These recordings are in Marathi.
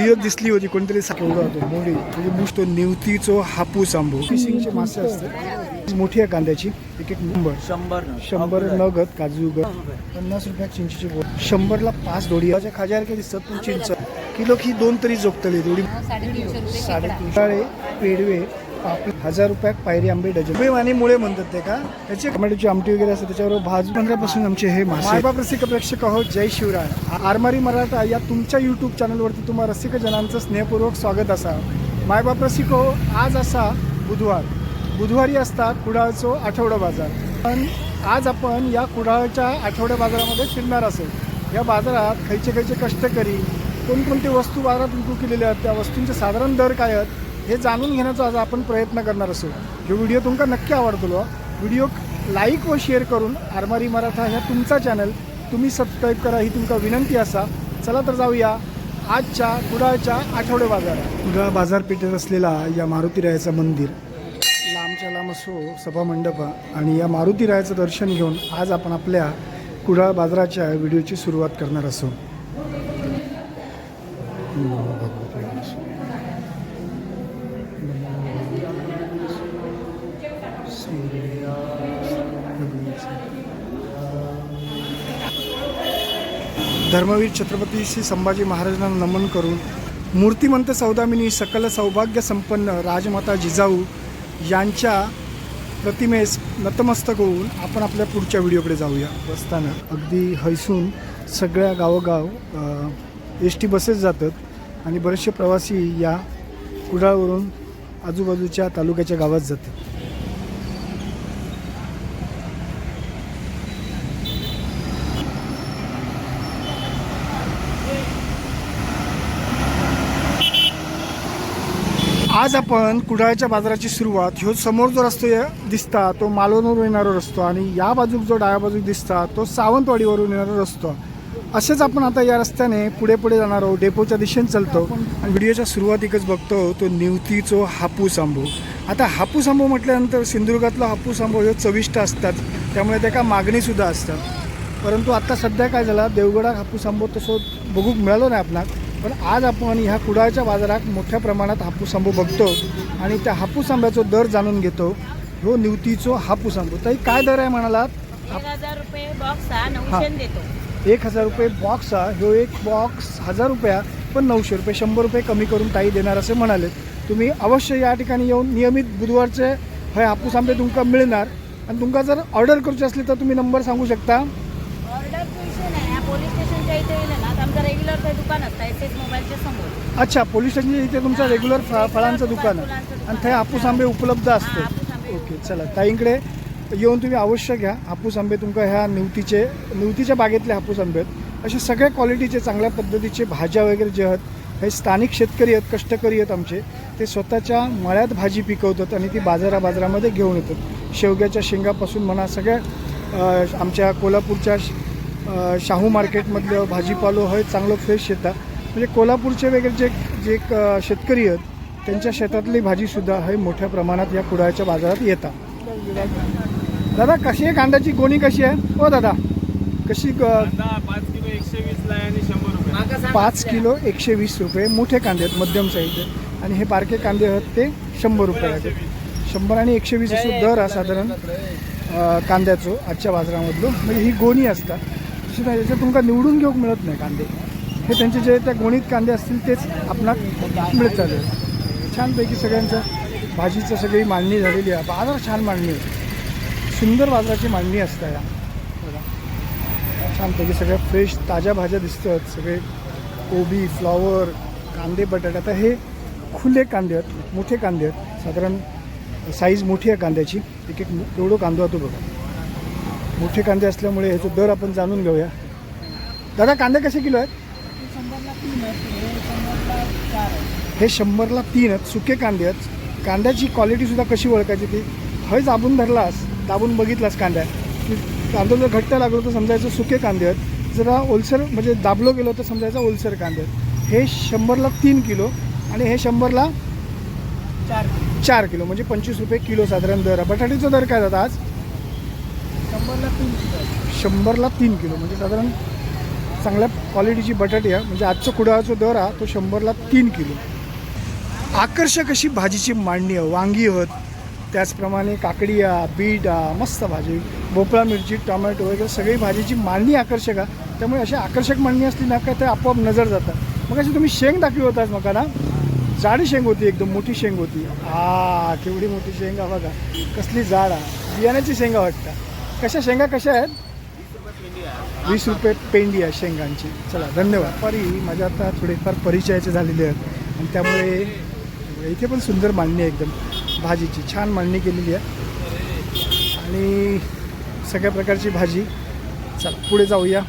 व्हिडिओ दिसली होती कोणतरी केवढा होतो मोडी म्हणजे मुठ तो निवतीचो हापूस आंबो. फिशिंगचे मासे असतात. मोठी आहे कांद्याची एक एक नंबर. शंभर शंभर नगद काजू गत पन्नास रुपयात चिंचेची बोट शंभरला पाच दोडी. याच्या खाज्यावर काही दिसतात पण चिंच. किलो ही दोन तरी जोगतली दोडी. रुपये साडेतीनशे. पेडवे हजार रुपयात पायरी आंबे डझन. रुपये आणि मुळे म्हणतात ते का? त्याचे टोमॅटोची आमटी वगैरे असते त्याच्यावर भाजू पंधरापासून आमचे हे मासे. मायबाप रसिक प्रेक्षक आहोत जय शिवराय. आरमारी मराठा या तुमच्या यूट्यूब चॅनलवरती तुम्हा रसिक जनांचं स्नेहपूर्वक स्वागत असा. मायबाप रसिक हो आज असा बुधवार. बुधवारी असतात कुडाळचो आठवडा बाजार. पण आज आपण या कुडाळच्या आठवड्या बाजारामध्ये फिरणार असेल या बाजारात खयचे खयचे कष्टकरी कोणकोणते वस्तू बाजारात विकू केलेल्या आहेत त्या वस्तूंचे साधारण दर काय आहेत हे जाणून घेण्याचा आज आपण प्रयत्न करणार असो. हे व्हिडिओ तुमका नक्की आवडतो व्हिडिओ लाईक व शेअर करून आरमारी मराठा ह्या तुमचा चॅनल तुम्ही सबस्क्राईब करा ही तुमका विनंती असा. चला तर जाऊया आजच्या कुडाळच्या आठवडे बाजारात. कुडाळ बाजारपेठेत असलेला या मारुती रायाचं मंदिर. लांबच्या लांब असो सभा मंडप आणि या मारुती रायाचं दर्शन घेऊन आज आपण आपल्या कुडाळ बाजाराच्या व्हिडिओची सुरुवात करणार असो. धर्मवीर छत्रपती श्री संभाजी महाराजांना नमन करून मूर्तिमंत सौदामिनी सकल सौभाग्य संपन्न राजमाता जिजाऊ यांच्या प्रतिमेस नतमस्तक होऊन आपण आपल्या पुढच्या व्हिडिओकडे जाऊया. बसताना अगदी हैसून सगळ्या गावोगाव एस टी बसेस जातात आणि बरेचसे प्रवासी या कुडाळवरून आजूबाजूच्या तालुक्याच्या गावात जातात. आज आपण कुडाळच्या बाजाराची सुरुवात ह्यो समोर जो रस्तो दिसता तो मालवणवरून येणारा रस्तो आणि या बाजूक जो डाव्या बाजूक दिसता तो सावंतवाडीवरून येणारा रस्तो. असेच आपण आता या रस्त्याने पुढे पुढे जाणार आहोत. डेपोच्या दिशेने चालतो. आणि व्हिडिओच्या सुरुवातीकच बघतो तो निवतीचो हापूस आंबो. आता हापूस आंबो म्हटल्यानंतर सिंधुदुर्गातला हापूस आंबो हे चविष्ट असतात. त्यामुळे त्याका मागणीसुद्धा असतात. परंतु आता सध्या काय झाला देवगडात हापूस आंबो तसं बघूक मिळालो नाही आपणाक पण आज आपण ह्या कुडाळच्या बाजारात मोठ्या प्रमाणात हापूस आंबो बघतो आणि त्या हापूस आंब्याचा दर जाणून घेतो. ह्यो निवतीचो हापूस आंबो. ताई काय दर आहे म्हणालात? एक हजार रुपये बॉक्स हा नऊशे देतो. एक हजार रुपये बॉक्स हा ह्यो एक बॉक्स हजार रुपया पण नऊशे रुपये शंभर रुपये कमी करून ताई देणार असे म्हणाले तुम्ही अवश्य या ठिकाणी येऊन नियमित बुधवारचे हे हापूस आंबे तुमका मिळणार. आणि तुमका जर ऑर्डर करूची असली तर तुम्ही नंबर सांगू शकता ऑर्डर विषय नाही या पोलीस स्टेशनच्या इथे ते दुकान असतं एस एस मोबाईलच्या समोर. अच्छा पोलीस स्टेशनच्या इथे तुमचं रेग्युलर फळ फळांचं दुकान आहे आणि ते हापूस आंबे उपलब्ध हा, असते हापूस आंबे ओके चला. ताईंकडे येऊन तुम्ही अवश्य घ्या. हापूस आंबे तुमका ह्या निवतीचे निवतीच्या बागेतले हापूस आंबे आहेत. असे सगळ्या क्वालिटीचे चांगल्या पद्धतीचे भाज्या वगैरे जे आहेत हे स्थानिक शेतकरी आहेत कष्टकरी आहेत आमचे. ते स्वतःच्या मळ्यात भाजी पिकवतात आणि ती बाजारा बाजारामध्ये घेऊन येतात. शेवग्याच्या शेंगापासून म्हणा सगळ्या अ, आमच्या कोल्हापूरच्या शाहू मार्केटमधलं भाजीपालो हे चांगलं फ्रेश येतात म्हणजे कोल्हापूरचे वगैरे जे जे शेतकरी आहेत त्यांच्या शेतातली भाजीसुद्धा हे मोठ्या प्रमाणात या कुडाळच्या बाजारात येतात. दादा कशी आहे कांद्याची गोणी कशी आहे? हो दादा. कशी पाच किलो एकशे वीस रुपये. पाच किलो एकशे वीस रुपये मोठे कांदे आहेत मध्यम साईजचे आणि हे बारके कांदे आहेत ते शंभर रुपये आहेत. शंभर आणि एकशे वीस असं दर हा साधारण कांद्याचो आजच्या बाजारामधलो. म्हणजे ही गोणी असतात. अशी नाही त्याच्यात तुमका निवडून घेऊक मिळत नाही कांदे. हे त्यांचे जे त्या गोणीत कांदे असतील तेच आपणाक मिळत चालले. छानपैकी सगळ्यांचं भाजीचं सगळी मांडणी झालेली आहे. बाजार छान मांडणी आहे. सुंदर बाजाराची मांडणी असते या. बघा छानपैकी सगळ्या फ्रेश ताज्या भाज्या दिसतात. सगळे कोबी फ्लॉवर कांदे बटाटे. आता हे खुले कांदे आहेत मोठे कांदे आहेत. साधारण साईज मोठी आहे कांद्याची. एक एक एवढं कांदा तो बघा. मोठे कांदे असल्यामुळे ह्याचा दर आपण जाणून घेऊया. दादा कांदे कसे किलो आहेत? हे शंभरला तीन आहेत सुके कांदे आहेत. कांद्याची क्वालिटीसुद्धा कशी ओळखायची ती? हय दाबून धरलास दाबून बघितलास कांद्या की कांदा जर घट्ट लागलो तर समजायचं सुके कांदे आहेत. जरा ओलसर म्हणजे दाबलो गेलो तर समजायचं ओलसर कांदे आहेत. हे शंभरला तीन किलो आणि हे शंभरला चार चार किलो म्हणजे पंचवीस रुपये किलो साधारण दर. आहे बटाट्याचा दर काय जाता आज? शंभरला तीन किलो. शंभरला तीन किलो. म्हणजे साधारण चांगल्या क्वालिटीची बटाटे आहे. म्हणजे आजचा कुडाळाचा दर हा तो शंभरला तीन किलो. आकर्षक अशी भाजीची मांडणी आहे. वांगी आहेत त्याचप्रमाणे काकडी आ बीट आ मस्त भाजी. भोपळा मिरची टोमॅटो वगैरे सगळी भाजीची मांडणी आकर्षक आहे. त्यामुळे अशी आकर्षक मांडणी असली ना का ते आपोआप नजर जातात. मग अशी तुम्ही शेंग दाखवी होताच मका ना जाडी शेंग होती एकदम मोठी शेंग होती. आ केवढी मोठी शेंगा बघा. कसली जाड आहे. बियाण्याची शेंगा वाटतं कशा शेंगा कशा आहेत? वीस रुपये पेंडी आहे शेंगांची. चला धन्यवाद. परी माझ्या आता थोडेफार परिचयाचे झालेले आहेत. आणि त्यामुळे इथे पण सुंदर मांडणी आहे एकदम. भाजीची छान मांडणी केलेली आहे. आणि सगळ्या प्रकारची भाजी. चल पुढे जाऊया.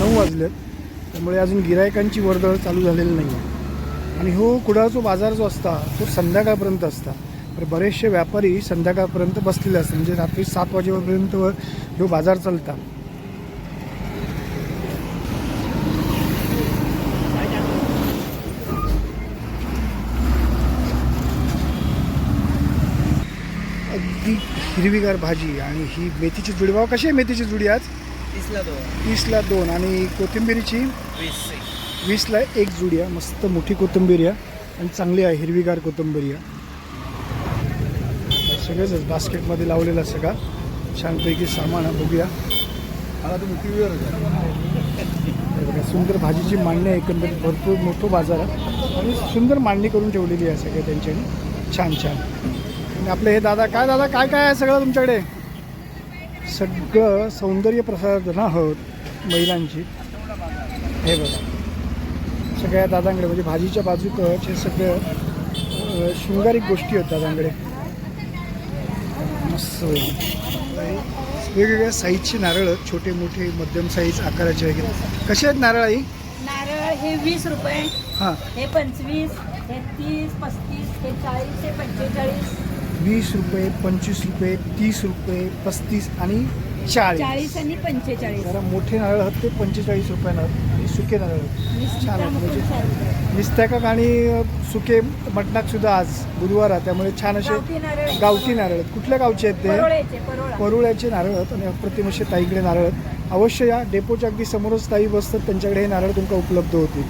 नऊ वाजले त्यामुळे अजून गिरायकांची वर्दळ चालू झालेली नाही आहे आणि हो कुडाळचा बाजार जो असता तो संध्याकाळपर्यंत असता. तर बरेचसे व्यापारी संध्याकाळपर्यंत बसलेले असतात. म्हणजे रात्री सात वाजेपर्यंत ह्यो बाजार चालता. अगदी हिरवीगार भाजी आणि ही मेथीची जुडी भाव कशी आहे? मेथीची जुडी आज? तीसला दोन. तीसला दोन. आणि कोथिंबिरीची? वीस. वीसला एक जुडी आहे मस्त मोठी कोथिंबीर आणि चांगली आहे हिरवीगार कोथिंबीर सगळेच बास्केटमध्ये लावलेलं सगळा. छानपैकी सामान आहे बघूया. हे बघा, सुंदर भाजीची मांडणी आहे एकंदरीत भरपूर मोठं बाजार आहे. आणि सुंदर मांडणी करून ठेवलेली आहे सगळ्या त्यांच्यानी. छान छान. आणि आपले हे दादा काय दादा काय काय आहे सगळं तुमच्याकडे? सगळं सौंदर्य प्रसाधनं आहोत महिलांची. हे बघा. सगळ्या दादांकडे म्हणजे भाजीच्या बाजूकच हे सगळं शृंगारिक गोष्टी आहेत दादांकडे. मस्त. वेगवेगळ्या साईजचे नारळ छोटे मोठे मध्यम साईज आकाराचे वगैरे. कसे आहेत नारळ आई? नारळ हे वीस रुपये. हां. हे पंचवीस हे तीस पस्तीस हे चाळीस हे पंचेचाळीस. वीस रुपये पंचवीस रुपये तीस रुपये पस्तीस आणि चाळीस. चाळीस आणि पंचेचाळीस. जरा मोठे नारळ आहेत ते पंचेचाळीस रुपयानं आहेत आणि सुके नारळ आहेत. छान आहे म्हणजे निस्त्याकक आणि सुके मटणात सुद्धा आज बुधवार आहे त्यामुळे छान असे गावठी नारळ आहेत. कुठल्या गावचे आहेत ते? परोळ्याचे परोळा. परुळ्याचे नारळ आहेत आणि अप्रतिम असे ताईकडे नारळ आहेत. अवश्य या डेपोच्या अगदी समोरच ताई बसतात त्यांच्याकडे हे नारळ तुमका उपलब्ध होतील.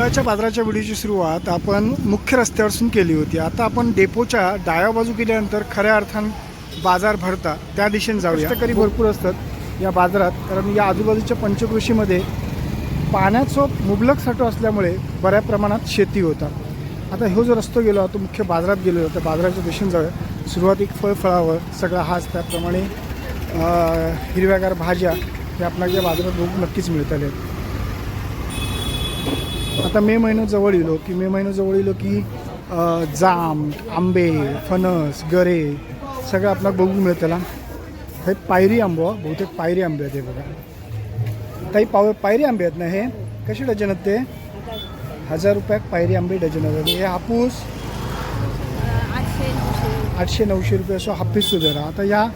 कुडाळच्या बाजाराच्या व्हिडिओची सुरुवात आपण मुख्य रस्त्यापासून केली होती. आता आपण डेपोच्या डाव्या बाजू केल्यानंतर खऱ्या अर्थानं बाजार भरता. त्या दिशेने जाऊया. कष्टकरी भरपूर असतात या बाजारात. कारण या आजूबाजूच्या पंचकृषीमध्ये पाण्याचं मुबलक साठो असल्यामुळे बऱ्या प्रमाणात शेती होता आता ह्यो जो रस्तो गेलो तो मुख्य बाजारात गेलो त्या बाजाराच्या दिशेने जाऊया. सुरुवातीक फळ फळावं सगळा हाच त्याप्रमाणे हिरव्यागार भाज्या हे आपल्याला या बाजारात बघून नक्कीच मिळताले आता मे महिना जवळ येलो की मे महिना जवळ येलो की जाम आंबे फणस गरे सगळं आपल्याला बघून मिळतं हे पायरी आंबो. बहुतेक पायरी आंबे आहेत हे बघा. ताई पाव पायरी आंबे आहेत ना हे? कसे डझन आहेत ते? हजार रुपयात पायरी आंबे डझन आहेत. हे हापूस? आठशे नऊशे रुपये असो हापूसचो दर हा. आता या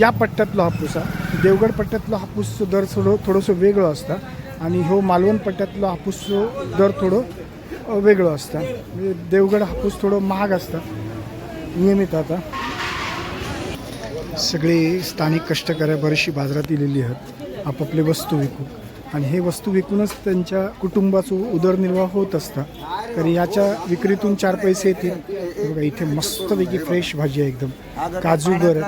या पट्ट्यातलो हापूस हा. देवगड पट्ट्यातलो हापूसचो दर थोडं थोडंसं वेगळं असतं. आणि हो मालवण पट्ट्यातलो हापूसचो दर थोडं वेगळं असतं. म्हणजे देवगड हापूस थोडं महाग असतं. नियमित आता. सगळे स्थानिक कष्टकरी बरीचशी बाजारात दिलेली आहेत. आपापले वस्तू विकून आणि हे वस्तू विकूनच त्यांच्या कुटुंबाचं उदरनिर्वाह होत असतं. तर याच्या विक्रीतून चार पैसे येतील. बघा इथे मस्तपैकी फ्रेश भाजी आहे एकदम. काजूगर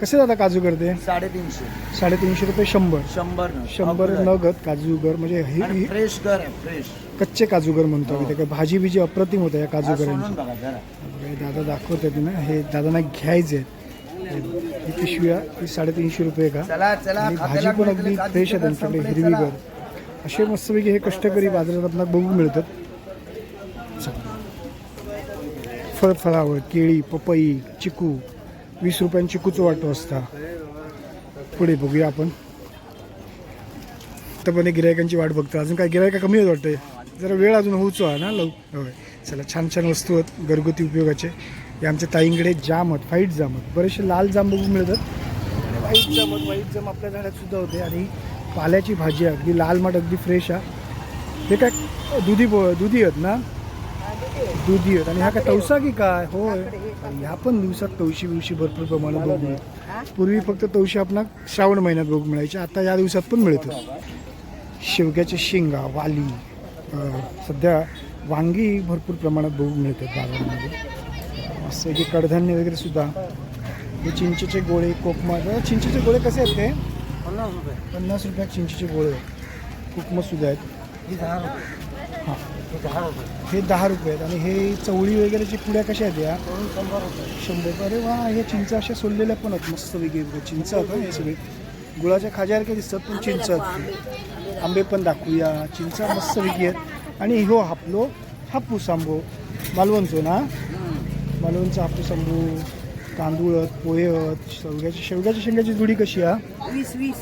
कसे दादा काजूगर ते साडेतीनशे. साडेतीनशे रुपये शंभर. शंभर शंभर नगद काजूगर म्हणजे ही आणि ही फ्रेश घर आहे फ्रेश. कच्चे काजूगर म्हणतो आम्ही ते भाजी बिजी अप्रतिम होतं या काजूगरांची बघा जरा. हे दादा दाखवतात ना हे दादांना घ्यायचे ही पिशवी आहे, ही साडेतीनशे रुपये का? चला चला आणि खात्याला भाजी पण मिळतील, अगदी फ्रेश आहे त्यांच्याकडे संपले, हिरवीगर चला. असे मस्तपैकी हे कष्टकरी बाजारात आपल्याला बघून मिळतात. फळफळावळ केळी पपई चिकू वीस रुपयांची कुचवाट असता पुढे बघूया आपण. आतापर्यंत गिरायकांची वाट बघतो. अजून काय गिरायका कमी होत वाटतं जरा वेळ अजून होऊचो आहे ना लव होय. चला छान छान वस्तू आहेत. घरगुती उपयोगाचे. हे आमच्या ताईंकडे जाम आहेत व्हाईट जाम आहेत बरेचसे लाल जाम बघून मिळतात. व्हाईट जाम आहेत व्हाईट जाम आपल्या झाडात सुद्धा होते. आणि पाल्याची भाजी अगदी लाल माठ अगदी फ्रेश आहे हे काय दुधी दुधी आहेत ना? दुधी आहेत. आणि ह्या काय तवसा की काय? होय. ह्या पण दिवसात तवशी बिवशी भरपूर प्रमाणात बघू मिळते पूर्वी फक्त तवशी आपण श्रावण महिन्यात बघू मिळायची. आता या दिवसात पण मिळतं. शेवग्याचे शेंगा वाली सध्या वांगी भरपूर प्रमाणात बघू मिळतात बाजारामध्ये. असं की कडधान्य वगैरे सुद्धा. हे चिंचेचे गोळे कोकमा चिंचेचे गोळे कसे आहेत ते? पन्नास रुपये. पन्नास रुपयात चिंचेचे गोळे. कोकमा सुद्धा आहेत. ही दहा रुपये. आहेत. आणि हे चवळी वगैरेची पुड्या कशा आहेत या? शंभर अरे वा हे चिंच अशा सोललेल्या पण आहेत. मस्त वेगळी चिंच आहेत हं सगळे. गुळाच्या खाज्यासारखे दिसतात पण चिंच आहेत. आंबे पण दाखवूया. चिंचा मस्त वेगळी आहेत. आणि हो हापलो हापूस आंबो. मालवणचो ना? मालवणचा हापूस आंबो तांदूळ आहेत पोहे आहेत शेवग्याची शेवग्याच्या शेंगाची जुडी कशी आहे? वीस वीस.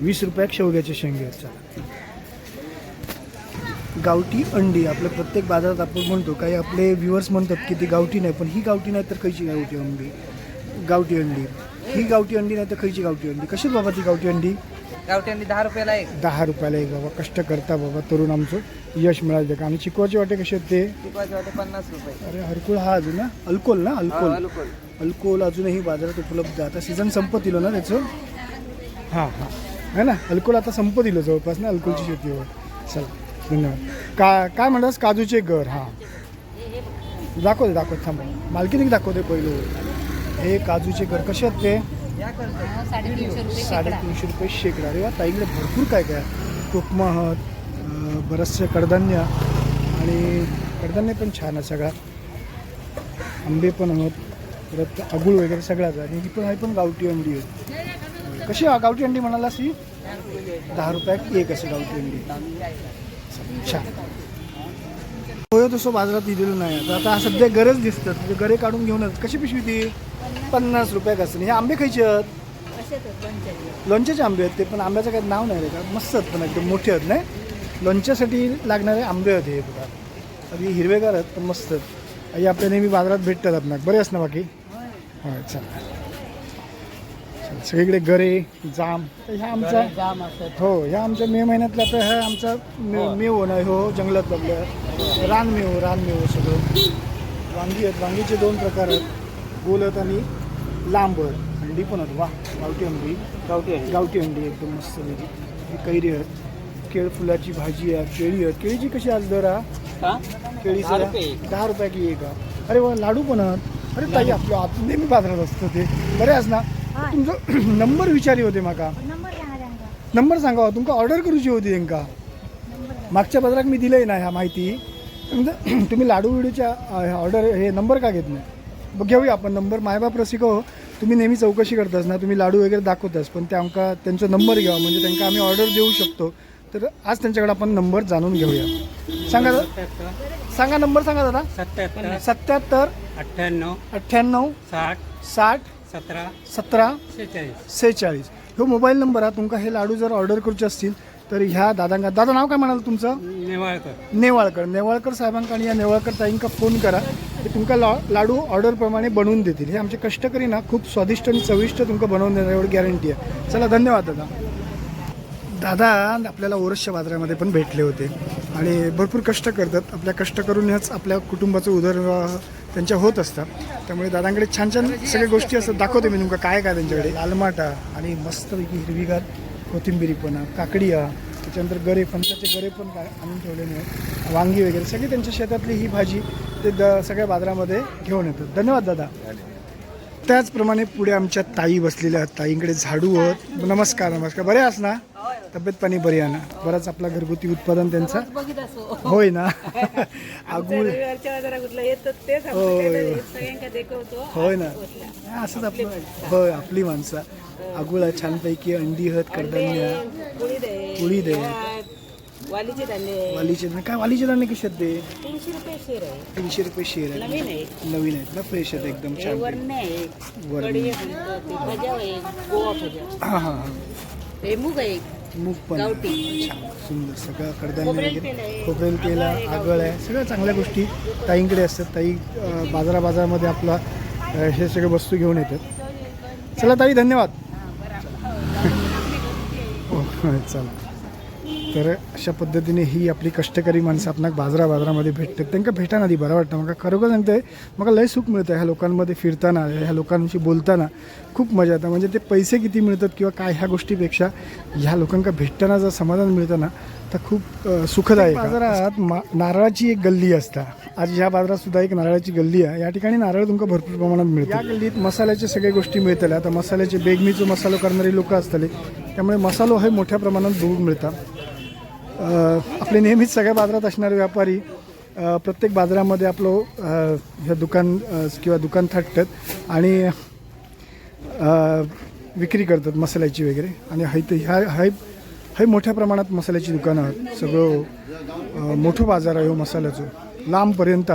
वीस रुपयात शेवग्याचे शेंगे आहेत. चला. गावठी अंडी आपल्या प्रत्येक बाजारात आपण म्हणतो काही आपले व्ह्युअर्स म्हणतात की ती गावठी नाही पण ही गावठी नाही तर खयची गावठी अंडी? गावठी अंडी. ही गावठी अंडी नाही तर खयची गावठी अंडी? कशी बाबा ती गावठी अंडी? गावठी दहा रुपयाला एक. दहा रुपयाला एक बाबा. कष्ट करता बाबा तरुण आमचं. यश मिळालं का आणि चिकवाचे वाटे कसे आहेत ते? होते पन्नास रुपये. अरे हरकुळ हा अजून ना अल्कोल ना? अल्कोल. अल्कोल. अजूनही बाजारात उपलब्ध आहे. आता सीझन संपत इलो ना त्याचं? हां हां. है ना? अल्कोहोल आता संपत इलो जवळपास ना अल्कोहोलची शेती होय चला. धन्यवाद का काय म्हणतात काजूचे घर हां. दाखवते दाखवते थांबा. मालकीने दाखवते पहिलं. हे काजूचे घर कसे आहेत ते? साडेतीनशे रुपये शेकडा. अरे वा ताईकडे भरपूर काय काय उपमा आहात बरचसे कडधान्य. आणि कडधान्य पण छान आहे सगळा. आंबे पण आहोत. परत अगुळ वगैरे सगळ्याच आहे आणि ही पण आहे पण गावठी अंडी आहे कशी गावठी अंडी म्हणाला सी दहा रुपयात एक असे गावठी अंडी. होय तसं बाजारात दिलेलं नाही. आता आता सध्या गरज दिसतात म्हणजे गरे काढून घेऊनच कशी पिशवी ती? पन्नास रुपयाक असं हे आंबे खायचे आहेत? लोणच्याचे. आंबे आहेत ते पण आंब्याचं काही नाव नाही रे का? मस्त आहेत पण एकदम मोठे आहेत नाही? लोणच्यासाठी लागणारे आंबे आहेत हे बघा. अगदी हिरवेगार आहेत पण मस्त आहेत. आई आपल्या नेहमी बाजारात भेटतात आपणाक. बरे ना बाकी? होय. चला चला, सगळीकडे गरे जाम. तर ह्या आमचा जाम असत हो ह्या आमच्या मे महिन्यातला आता ह्या आमचा मे मेव ना हो जंगलात लागलं रानमेव रानमेव सगळं. वांगी आहेत. वांगीचे दोन प्रकार आहेत. गोल आहेत आणि लांब आहेत. अंडी पण आहेत. वा गावठी अंडी. गावठी आहे. गावठी अंडी एकदम मस्त वेगळी ही कैरी आहेत. केळ फुलाची भाजी आहे. केळी आहेत. केळीची कशी आज दर हा? का केळीचा दहा रुपये. एक. दहा रुपया की एक. अरे वा लाडू पण आहेत. अरे ताई आपलं आत नेहमी बाजारात असतं ते. बरे आज ना? तुमचं नंबर विचारी होते म्हाका नंबर सांगा त्यांका. नंबर सांगा हो, तुमका ऑर्डर करूची होती तांका मागच्या बाजारात मी दिलंय ना ह्या माहिती. तुम्ही लाडू विडूच्या ऑर्डर हे नंबर का घेत नाही? बघ घेऊया आपण नंबर. मायबाप रसिक हो तुम्ही नेहमी चौकशी करतास ना तुम्ही लाडू वगैरे दाखवतास पण ते आमका त्यांचा नंबर घ्यावा म्हणजे त्यांना आम्ही ऑर्डर देऊ शकतो. तर आज त्यांच्याकडे आपण नंबर जाणून घेऊया. सांगा दादा सांगा नंबर सांगा दादा. सत्याहत्तर. सत्याहत्तर. अठ्ठ्याण्णव. अठ्ठ्याण्णव. साठ. साठ. सतरा सतरा शेहेचाळीस सेहेचाळीस. ह्यो मोबाईल नंबर हा तुमका हे लाडू जर ऑर्डर करूचे असतील तर ह्या दादांका दादा नाव काय म्हणाल तुमचं? नेवाळकर. नेवाळकर. नेवाळकर साहेबांका आणि या नेवाळकर ताईंका फोन करा. ते तुमका ला लाडू ऑर्डरप्रमाणे बनवून देतील. हे आमचे कष्टकरी ना खूप स्वादिष्ट आणि चविष्ट तुमका बनवून देणार एवढी गॅरंटी आहे. चला धन्यवाद दादा. दादा आपल्याला ओरसच्या बाजारामध्ये पण भेटले होते. आणि भरपूर कष्ट करतात. आपल्या कष्ट करूनच आपल्या कुटुंबाचं उदरनिर्वाह त्यांच्या होत असतात. त्यामुळे दादांकडे छान छान सगळ्या गोष्टी असतात. दाखवते मी तुमका काय काय त्यांच्याकडे. लालमाटा आणि मस्तपैकी हिरवीगार कोथिंबिरी पण काकडी त्याच्यानंतर गरे फणसाचे गरे पण काय आणून ठेवलेले आहेत. वांगी वगैरे सगळी त्यांच्या शेतातली ही भाजी ते द सगळ्या बाजारामध्ये घेऊन येतात. धन्यवाद दादा. त्याचप्रमाणे पुढे आमच्या ताई बसलेल्या आहेत. ताईंकडे झाडू आहेत. नमस्कार नमस्कार. बरे आस ना? तब्येत पाणी बरी आहे ना? बराच आपला घरगुती उत्पादन त्यांचा. होय ना? आगुळ. होय. होय ना? असंच आपलं. होय आपली माणसं. आगुळ छानपैकी अंडी आहेत कडधान्य. पोळी दे. पोळी दे. वालीचे धान्य वालीचे काय वालीचे दाणे कसे आहेत ते? तीनशे रुपये शेर आहे. तीनशे रुपये शेर आहेत नवीन आहे नवीन आहेत ना फ्रेश आहेत एकदम हे छान वरणे आहे वरणे. कढी आहे, ते भजा आहे गोवा भजा हां हां हां. हे मूग आहे मूग पण आहे. सुंदर. सगळं कडधान्य खोबरेल वगैरे. आहे. खोबरेल तेल आहे आगळ आहे. सगळ्या चांगल्या गोष्टी ताईंकडे असतात. ताई अं, बाजारा बाजारामध्ये आपला अं, हे सगळे वस्तू घेऊन येतात. चला ताई धन्यवाद. हो, चला. तर अशा पद्धतीने ही आपली कष्टकरी माणसं आपणाक बाजारा बाजारामध्ये भेटतात. त्यांना भेटाना ती बरं वाटतं. मग खरोखर सांगतोय मग लय सुख मिळतं ह्या लोकांमध्ये फिरताना ह्या लोकांशी बोलताना. खूप मजा येतं. म्हणजे ते पैसे किती मिळतात किंवा काय ह्या गोष्टीपेक्षा ह्या लोकांना भेटताना जर समाधान मिळतं ना तर खूप सुखदायक आहे. बाजारात मा नारळाची एक गल्ली असता. आज ह्या बाजारात सुद्धा एक नारळाची गल्ली आहे. या ठिकाणी नारळ तुमका भरपूर प्रमाणात मिळते. या गल्लीत मसाल्याच्या सगळ्या गोष्टी मिळतल्या. आता मसाल्याचे बेगमीचो मसालो करणारे लोक असतले. त्यामुळे मसालो हे मोठ्या प्रमाणात बघूक मिळतात. आपले नेहमीच सगळ्या बाजारात असणारे व्यापारी प्रत्येक बाजारामध्ये आपलं ह्या दुकान किंवा दुकान थाटतात आणि विक्री करतात मसाल्याची वगैरे. आणि हाय ते ह्या हाय हाय मोठ्या प्रमाणात मसाल्याची दुकानं आहेत. सगळं मोठं बाजार आहे हो मसाल्याचं. लांबपर्यंत.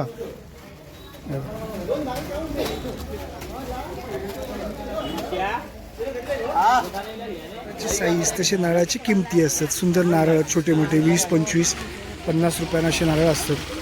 साईज तसे नारळाची किमती असतात. सुंदर नारळ छोटे मोठे वीस पंचवीस पन्नास रुपयानं असे नारळ असतात.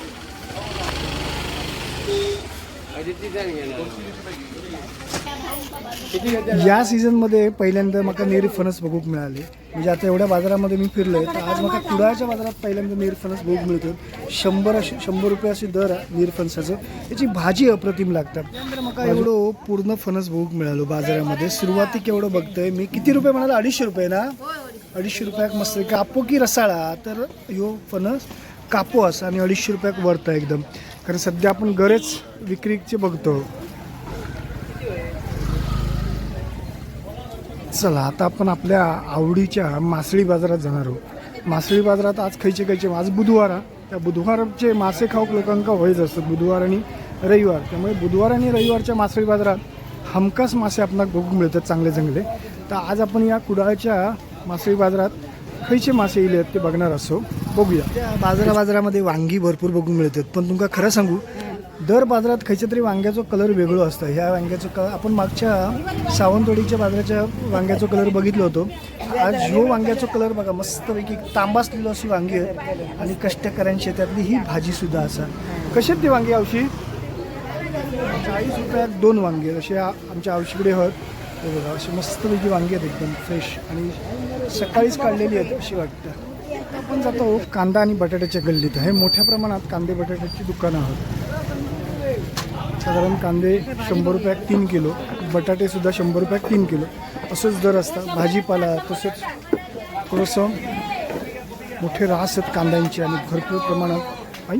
या सीझनमध्ये पहिल्यांदा मला नेरी फणस बघूक मिळाले. म्हणजे आता एवढ्या बाजारामध्ये मी फिरलोय तर आज मला कुडाळच्या बाजारात पहिल्यांदा नेर फणस बघूक मिळतो शंभर अशी शंभर रुपये असे दर आहे नेर फणसाचं. त्याची भाजी अप्रतिम लागतात. मला एवढं पूर्ण फणस बघूक मिळालो बाजारामध्ये. सुरुवाती केवढं बघतोय मी किती रुपये म्हणाला? अडीचशे रुपये ना? अडीचशे रुपयाक मस्त कापो की रसाळा? तर ह्यो फणस कापो असा आणि अडीचशे रुपयाक वरता एकदम. कारण सध्या आपण गरेच विक्रीचे बघतो. चला आता आपण आपल्या आवडीच्या मासळी बाजारात जाणार आहोत. मासळी बाजारात आज खयचे खयचे आज बुधवार त्या बुधवारचे मासे खाऊक लोकांका व्हायच असतात बुधवार आणि रविवार. त्यामुळे बुधवार आणि रविवारच्या मासळी बाजारात हमखास मासे आपणाक बघूक मिळतात चांगले चांगले तर आज आपण या कुडाळच्या मासळी बाजारात खंयचे मासे येले आहेत ते बघणार असो बघूया. बाजारा बाजारामध्ये वांगी भरपूर बघून मिळतात. पण तुमका खरं सांगू दर बाजारात खयच्या तरी वांग्याचा कलर वेगळो असतं. ह्या वांग्याचं क आपण मागच्या सावंतवाडीच्या बाजाराच्या वांग्याचा कलर बघितलं होतो. आज ह्यो वांग्याचा कलर बघा मस्तपैकी तांबासलेलो अशी वांगी आहे. आणि कष्टकऱ्यांची त्यातली ही भाजीसुद्धा असा. कशी आहेत ती वांगी अवशी चाळीस रुपयात दोन वांगे असे आमच्या आवशीकडे हत. हे बघा अशी मस्तपैकी वांगी आहेत एकदम फ्रेश आणि सकाळीच काढलेली आहेत अशी वाटतं. आपण जातो कांदा आणि बटाट्याच्या गल्लीत. हे मोठ्या प्रमाणात कांदे बटाट्याची दुकानं आहोत. साधारण कांदे शंभर रुपयात तीन किलो. बटाटेसुद्धा शंभर रुपयात तीन किलो. असंच दर असतात. भाजीपाला तसंच थोडंसं मोठे रास आहेत कांद्यांचे आणि भरपूर प्रमाणात. आई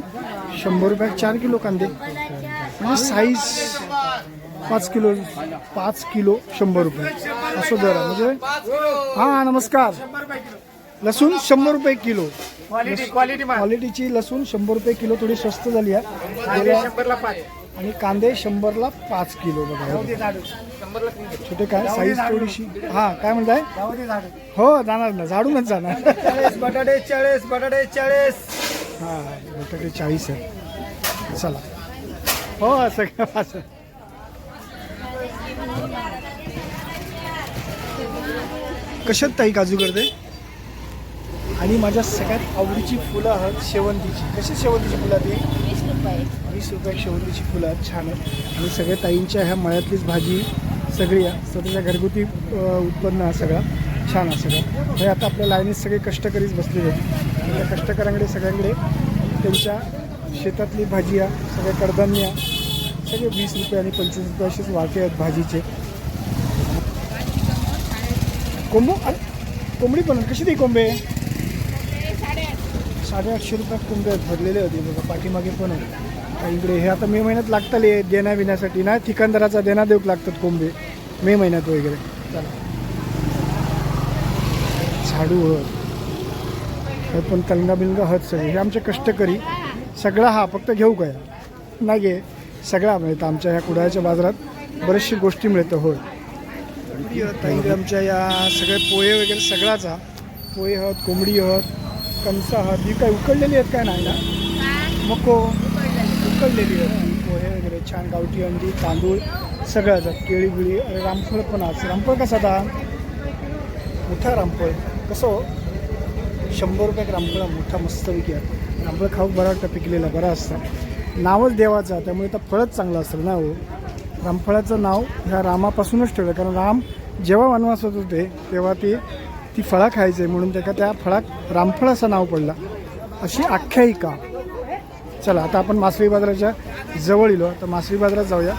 शंभर रुपयात चार किलो कांदे. म्हणजे साईज पाच किलो पाच किलो शंभर रुपये. असं दर आहे. म्हणजे हां नमस्कार. लसूण शंभर रुपये किलो. क्वालिटी क्वालिटी क्वालिटीची लसूण शंभर रुपये किलो थोडी स्वस्त झाली आहे. आणि कांदे शंभरला पाच किलो बघा. छोटे काय? साईज थोडीशी. हा काय म्हणताय? हो जाणार ना. झाडूनच जाणार. बटाटे चाळीस बटाटे चाळीस. हा बटाटे चाळीस आहे. चला. हो असं का असं कशात ताई काजू करते? आणि माझ्या सगळ्यात आवडीची फुलं आहेत शेवंतीची. कशी शेवंतीची फुलं ती वीस रुपये. वीस रुपयात शेवंतीची फुलं आहेत. छान आहेत. आणि सगळ्या ताईंच्या ह्या मळ्यातलीच भाजी सगळी आहे. स्वतःच्या घरगुती उत्पन्न आहे सगळं. छान आहे सगळं. हे आता आपल्या लाईनीत सगळे कष्टकरीच बसलेले आहेत. आणि त्या कष्टकऱ्यांकडे सगळ्यांकडे त्यांच्या शेतातली भाजी आहे. सगळ्या कडधान्य. सगळे वीस रुपये आणि पंचवीस रुपये असेच वाटे आहेत भाजीचे. कोंबो? अरे, कोंबडी पण कशी ती कोंबे? साडेआठशे रुपयात कोंबडे आहेत. भरलेले होते बघा पाठीमागे पण आहे इकडे हे आता मे महिन्यात लागतले देण्या विण्यासाठी ना ठिकाणदाराचा देणा देऊक लागतात कोंबे. मे महिन्यात वगैरे. चला. झाडू हत. हे पण तलंगा बिलंगा हत सगळे. हे आमचे कष्टकरी. सगळा हा फक्त घेऊ काय नाही घे. सगळा मिळतं आमच्या ह्या कुडाळच्या बाजारात. बऱ्याचशा गोष्टी मिळतं होय. कोंबडी आमच्या या सगळे पोहे वगैरे सगळाच हा. पोहे हत कोंबडी हत कणसा हत ही काय उकडलेली आहेत काय नाही ना? मको उकडलेली आहेत पोहे वगैरे छान गावठी अंडी तांदूळ सगळ्याच आहेत केळी बिळी अरे रामफळ पण आज. रामफळ कसा आता मोठा रामफळ. कसं हो? शंभर रुपये रामफळ हा मोठा मस्तपैकी आहे. रामफळ खाऊ बरा वाटतं पिकलेला बरा असतं. नावच देवाचं आहे, त्यामुळे तर फळच चांगलं असतं ना हो? रामफळाचं नाव ह्या रामापासूनच ठेवलं. कारण राम जेव्हा वनवास होत होते तेव्हा ते ती फळा खायचे. म्हणून त्याका त्या फळाक रामफळ असं नाव पडला. अशी आख्यायिका. चला आता आपण मासळी बाजाराच्या जवळ इलो. तर मासळी बाजारात जाऊया.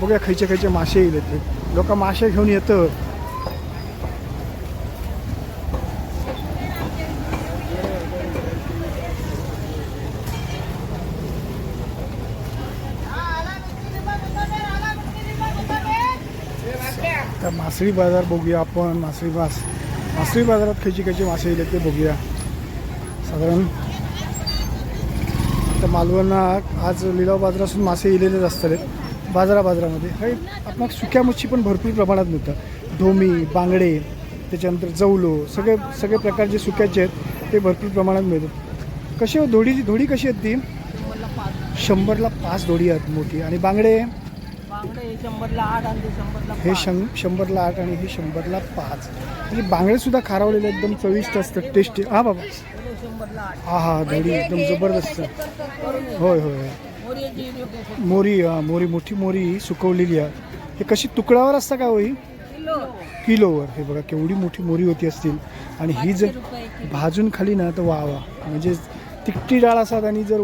बघूया खयचे खयचे मासे येईल ते लोक मासे घेऊन येतं. मासळी बाजार बघूया आपण मासळी मास मासळी बाजारात खयची खयची मासे येईल ते बघूया. साधारण आता मालवणला आज लिलाव बाजारातून मासे इलेलेच असतात. बाजारा बाजारामध्ये हे आपणाक सुक्या मच्छी पण भरपूर प्रमाणात मिळतात. ढोमी बांगडे त्याच्यानंतर जवलो सगळे सगळे प्रकारचे सुक्याचे आहेत ते भरपूर प्रमाणात मिळतात. कशी धोडी धोडी कशी आहेत ती? शंभरला पाच धोडी आहेत मोठी. आणि बांगडे? हे शं शंभरला आठ आणि हे शंभरला पाच. म्हणजे बांगडे सुद्धा खारावलेले एकदम चविष्ट असतात टेस्टी हा बाबा. हा हा धडी एकदम जबरदस्त. होय होय मोरी हा, मोरी मोठी मोरी सुकवलेली आहे. हे कशी तुकडावर असता का होई किलो. किलोवर. हे बघा केवढी मोठी मोरी होती असतील. आणि ही जर भाजून खाली ना तर वा वा. म्हणजे तिखटी डाळ असतात आणि जर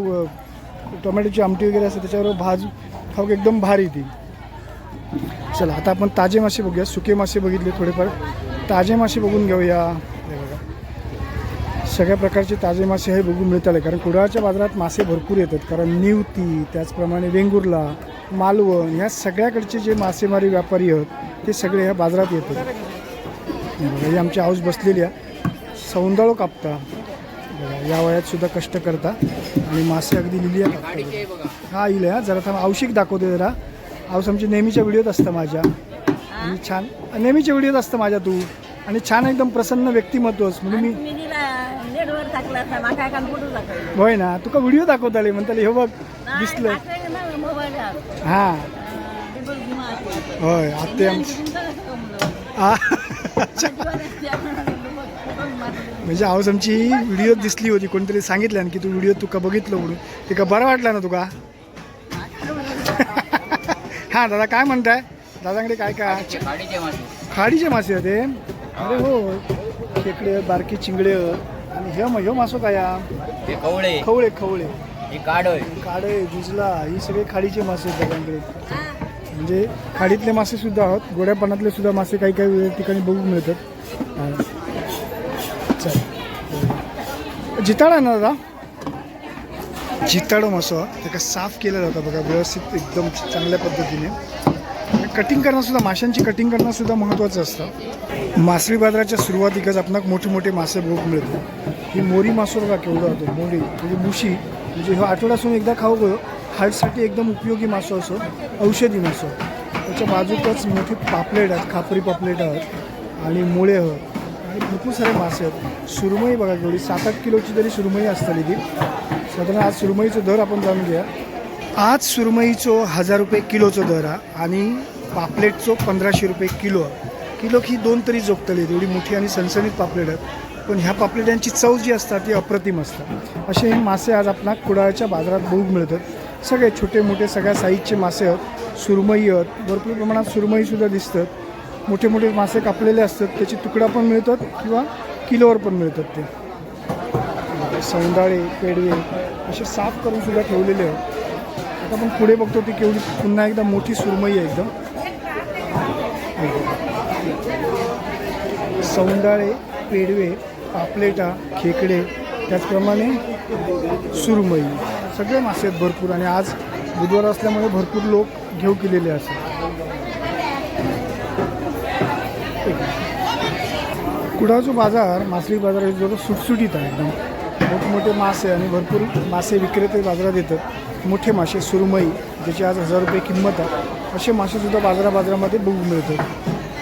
टोमॅटोची आमटी वगैरे असते त्याच्यावर भाज खाऊ एकदम भारी ती. चला आता आपण ताजे मासे बघूया सुके मासे बघितले थोडेफार. ताजे मासे बघून घेऊया. बघा. सगळ्या प्रकारचे ताजे मासे हे बघून मिळताले कारण कुडाळच्या बाजारात मासे भरपूर येतात. कारण निवती त्याचप्रमाणे वेंगुर्ला मालवण ह्या सगळ्याकडचे जे मासेमारी व्यापारी आहेत ते सगळे ह्या बाजारात येतात. हे बघा ही आमची हाऊस बसलेली आहे. सौंदाळू कापता. बघा या वयात सुद्धा कष्ट करता. आणि मासे अगदी लिहिली आहे हा येईल हा जरा थांब. औषिक दाखवते जरा. आऊस आमची नेहमीच्या व्हिडिओत असतं माझ्या. आणि छान नेहमीच्या व्हिडिओत असतं माझ्या तू. आणि छान एकदम प्रसन्न व्यक्तिमत्वच म्हणून मी मी निला नेटवर टाकला असता माका एका फोटो टाकला? होय ना तुका व्हिडिओ दाखवत आले म्हणताले हे बघ दिसलं. मोबाईल हां होय आते आमची म्हणजे आवाज आमची व्हिडिओ दिसली होती कोणतरी सांगितलं की तू व्हिडिओ तुका बघितलं म्हणून. ते का बरं वाटलं ना तुका? हां दादा काय म्हणताय? दादाकडे काय काय खाडीचे मासे. होते. अरे हो खेकडे बारकी चिंगडे. आणि ह्यो ह्यो मासो काय हा? हे खवळे खवळे हे काढोय काळे जुजला ही सगळे खाडीचे मासे आहेत दादांकडे. म्हणजे खाडीतले मासे सुद्धा आहोत गोड्या पाण्यातले सुद्धा मासे काही काही ठिकाणी बघू मिळतात. हा. चल. जिताडा ना दादा? जिताडो मासो त्याला साफ केलेला जातं बघा व्यवस्थित एकदम चांगल्या पद्धतीने. कटिंग करणंसुद्धा माशांची कटिंग करणंसुद्धा महत्त्वाचं असतं. मासळी बाजाराच्या सुरुवातीकच आपणाक मोठे मोठे मासे भोग मिळतो ही मोरी मासो बघा केवढं होतो मोरी म्हणजे मुशी म्हणजे ह्यो आठवड्यासून एकदा खाऊ गयो हार्टसाठी एकदम उपयोगी मासो असो औषधी मासो. त्याच्या बाजूकच मोठी पापलेट आहेत खापरी पापलेट आहेत आणि मुळे आहेत. आणि भरपूर सारे मासे आहेत. सुरमई बघा केवढी सात आठ किलोची तरी सुरमई असतली ती साधारण आज सुरमईचो दर आपण जाणून घ्या आज सुरमईचो हजार रुपये किलोचो दर हा आणि पापलेटचो पंधराशे रुपये किलो हा. किलोक ही दोन तरी जोगतली एवढी मोठी आणि सणसणीत पापलेट आहेत. पण ह्या पापलेटांची चव जी असतात ती अप्रतिम असतात. असे हे मासे आज आपणा कुडाळच्या बाजारात बघू मिळतात. सगळे छोटे मोठे सगळ्या साईजचे मासे आहेत. सुरमई आहेत. भरपूर प्रमाणात सुरमईसुद्धा दिसतात. मोठे मोठे मासे कापलेले असतात त्याची तुकडा पण मिळतात किंवा किलोवर पण मिळतात ते. सौंदाळे पेडवे असे साफ करून सुद्धा ठेवलेले आहेत. आता आपण पुढे बघतो ती केवढी पुन्हा एकदा मोठी सुरमई आहे एकदम. सौंदाळे पेडवे पापलेटा खेकडे त्याचप्रमाणे सुरमई. सगळे मासे आहेत भरपूर आणि आज बुधवार असल्यामुळे भरपूर लोक घेऊ केलेले असतात कुडाळचा बाजार मासळी बाजार जो सुटसुटीत आहे एकदम. मोठमोठे मासे आणि भरपूर मासे विक्रेते बाजारात येतात. मोठे मासे सुरमई ज्याची आज हजार रुपये किंमत आहे. असे मासेसुद्धा बाजारा बाजारामध्ये बघू मिळतात.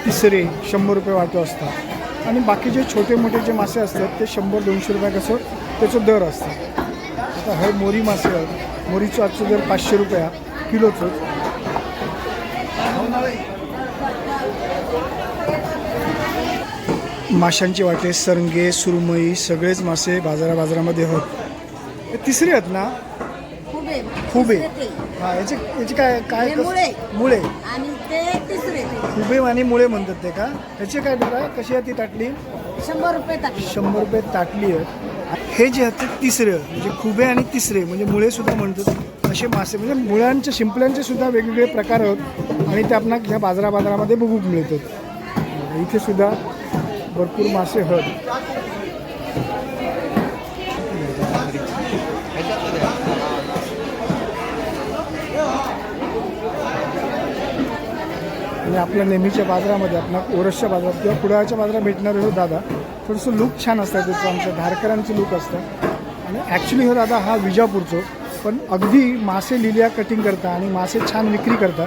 तिसरे शंभर रुपये वाटो असतात. आणि बाकीचे छोटे मोठे जे मासे असतात ते शंभर दोनशे रुपये कसं त्याचं दर असतं आता हे मोरी मासे आहेत. मोरीचं आजचं दर पाचशे रुपया किलोचं. माशांचे वाटे सरंगे सुरमई सगळेच मासे बाजारा बाजारामध्ये होत तिसरे आहेत ना? खुबे. हा याचे याचे काय काय मुळे. मुळे. आणि मुळे म्हणतात ते का? ह्याचे काय आहे कशी आहे ती ताटली? शंभर रुपये शंभर रुपये ताटली आहे. हे जे आहेत ते तिसरे म्हणजे खुबे आणि तिसरे. म्हणजे मुळे सुद्धा म्हणतात. असे मासे. म्हणजे मुळ्यांचे शिंपल्यांचे सुद्धा वेगवेगळे प्रकार आहेत. आणि ते आपणाला ह्या बाजारा बाजारामध्ये बघूक मिळतात. इथे सुद्धा भरपूर मासे हळद. आणि आपल्या नेहमीच्या बाजारामध्ये आपल्या ओरसच्या बाजारात किंवा कुडाळच्या बाजारात भेटणारे हो दादा. थोडंसं लुक छान असतं त्याचं आमच्या धारकरांचं लुक असतं. आणि ॲक्च्युली हो दादा हा विजापूरचो. पण अगदी मासे लिलिया कटिंग करता आणि मासे छान विक्री करता.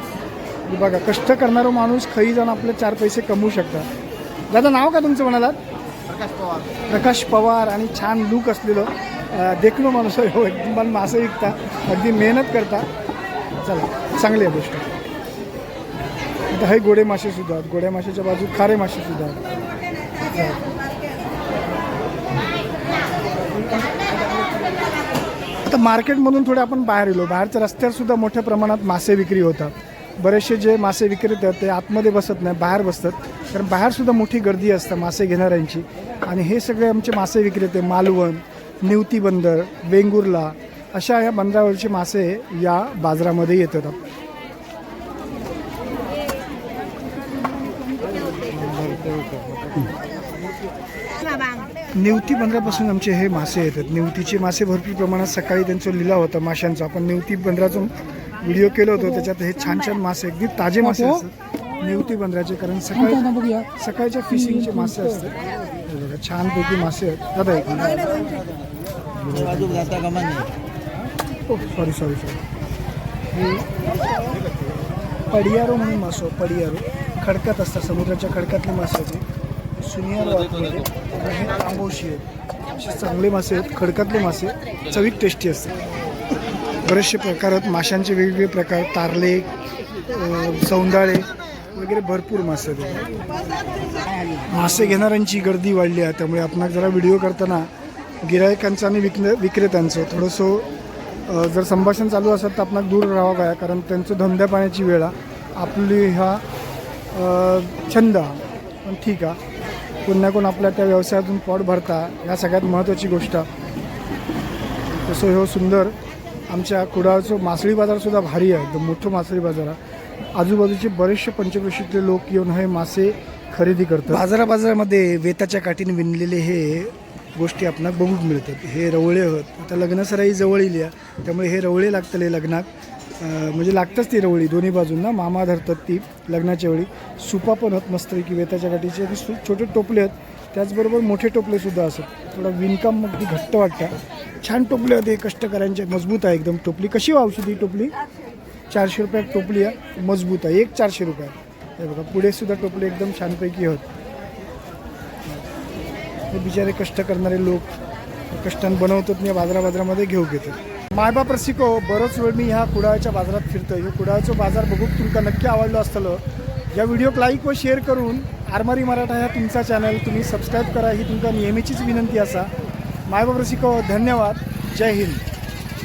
बघा कष्ट करणारा माणूस खरी जाऊन आपले चार पैसे कमवू शकतात दादा नाव का तुमचं म्हणालात? प्रकाश पवार. प्रकाश पवार आणि छान लुक असलेलं अं, देखणं माणूस आहे हो एकदम पण मासे विकता अगदी मेहनत करता. चला चांगली आहे गोष्ट. आता हे गोडे मासे सुद्धा आहेत. गोड्या माशाच्या बाजू खारे मासे सुद्धा आहेत. आता मार्केटमधून थोडे आपण बाहेर गेलो. बाहेरच्या रस्त्यावर सुद्धा मोठ्या प्रमाणात मासे विक्री होतात. बरेचसे जे मासे विक्रेते आहेत ते आतमध्ये बसत नाही बाहेर बसतात. कारण बाहेरसुद्धा मोठी गर्दी असते मासे घेणाऱ्यांची. आणि हे सगळे आमचे मासे विक्रेते मालवण निवती बंदर वेंगुर्ला अशा या बंदरावरचे मासे या बाजारामध्ये येतात. निवती बंदरापासून आमचे हे मासे येतात. निवतीचे मासे भरपूर प्रमाणात सकाळी त्यांचा लिलाव होता माशांचा. आपण निवती बंदराचं व्हिडिओ केलं होतं त्याच्यात हे छान छान मासे अगदी ताजे मासे असतात. निवती बंदराचे कारण सकाळी सकाळच्या फिशिंगचे मासे असतात. हे छानपैकी मासे आहेत. दादा एक सॉरी सॉरी सॉरी पडियारो म्हणून मासो पडियारो. खडकात असतात समुद्राच्या खडकातले मासे आहेत हे. सुनियारो हे तांबोशी आहेत. असे चांगले मासे आहेत खडकातले मासे चवीत टेस्टी असतात. बरेचसे प्रकार आहेत. माशांचे वेगवेगळे प्रकार तारले सौंदाळे वगैरे भरपूर मासे आहेत. मासे घेणाऱ्यांची गर्दी वाढली आहे. त्यामुळे आपण जरा व्हिडिओ करताना गिरायकांचं आणि विकन विक्रेत्यांचं थोडंसं जर संभाषण चालू असेल तर आपण दूर राहावं काय? कारण त्यांचं धंद्या पाण्याची वेळ आहे. आपली हा छंद पण ठीक आहे. पुन्हा कोण आपल्या त्या व्यवसायातून पोट भरता. ह्या सगळ्यात महत्त्वाची गोष्ट तसं हो सुंदर आमच्या कुडाळचं मासळी बाजारसुद्धा भारी आहे एकदम मोठं मासळी बाजार आहे. आजूबाजूचे बरेचसे पंचक्रोशीतले लोक येऊन हे मासे खरेदी करतात. बाजारा बाजारामध्ये वेताच्या काठीने विणलेले हे गोष्टी आपणाक बघूक मिळतात. हे रवळे होत आता लग्नसराई जवळ येईल आहे. त्यामुळे हे रवळे लागतले लग्नात. म्हणजे लागतंच ती रवळी दोन्ही बाजूंना. मामा धरतात ती लग्नाच्या वेळी. सुपा पण होत मस्त की वेताच्या काठीचे. सु- छोटे टोपले आहेत. त्याचबरोबर मोठे टोपले सुद्धा असतात. थोडा विणकाम मग ती घट्ट वाटतं. छान टोपले होते कष्टकऱ्यांचे. मजबूत आहे एकदम टोपली. कशी वावशी ती टोपली? चारशे रुपयात टोपली आहे. मजबूत आहे. एक चारशे रुपये हे बघा पुढे सुद्धा टोपले एकदम छानपैकी होत हे बिचारे कष्ट करणारे लोक कष्टान बनवतात आणि बाजारा बाजारामध्ये घेऊ घेतात. मायबाप रसिको बरंच वेळ मी ह्या कुडाळच्या बाजारात फिरतोय. हे कुडाळचो बाजार बघून तुमका नक्की आवडलो असतं या व्हिडिओक लाईक व शेअर करून आरमारी मराठा ह्या तुमचा चॅनल तुम्ही सबस्क्राईब करा. ही तुमका नेहमीचीच विनंती असा. मायबाप रसिको धन्यवाद. जय हिंद.